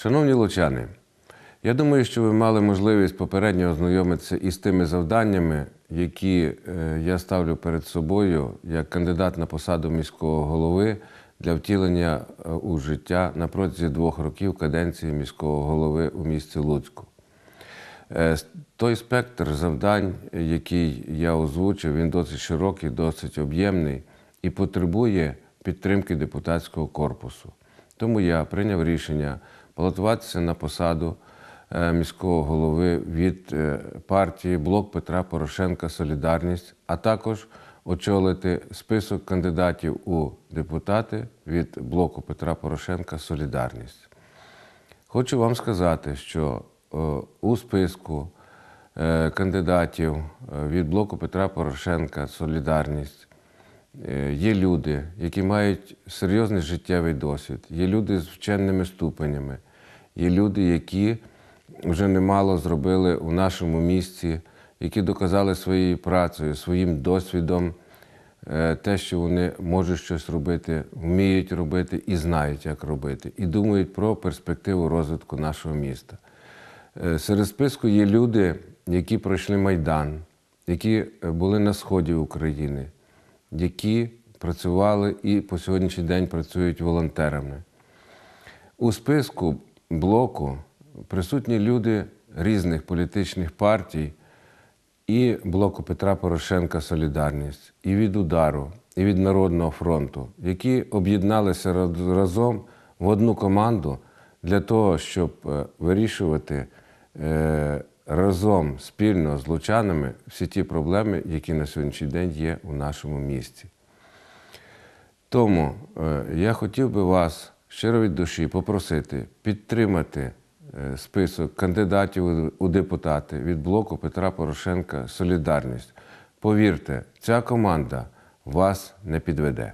Шановні лучани, я думаю, що ви мали можливість попередньо ознайомитися із тими завданнями, які е, я ставлю перед собою як кандидат на посаду міського голови для втілення е, у життя на протязі двох років каденції міського голови у місті Луцьку. Е, Той спектр завдань, який я озвучив, він досить широкий, досить об'ємний і потребує підтримки депутатського корпусу. Тому я прийняв рішення балотуватися на посаду е, міського голови від е, партії Блок Петра Порошенка Солідарність, а також очолити список кандидатів у депутати від блоку Петра Порошенка Солідарність. Хочу вам сказати, що е, у списку кандидатів від блоку Петра Порошенка Солідарність є люди, які мають серйозний життєвий досвід, є люди з вченими ступенями, є люди, які вже немало зробили у нашому місті, які доказали своєю працею, своїм досвідом е, те, що вони можуть щось робити, вміють робити і знають, як робити, і думають про перспективу розвитку нашого міста. Е, Серед списку є люди, які пройшли Майдан, які е, були на сході України, які працювали і по сьогоднішній день працюють волонтерами. У списку блоку присутні люди різних політичних партій і блоку Петра Порошенка Солідарність, і від удару, і від Народного фронту, які об'єдналися разом в одну команду для того, щоб е, вирішувати е, разом спільно з лучанами всі ті проблеми, які на сьогоднішній день є у нашому місті. Тому е, я хотів би вас щиро від душі попросити підтримати е, список кандидатів у- у депутати від блоку Петра Порошенка Солідарність. Повірте, ця команда вас не підведе.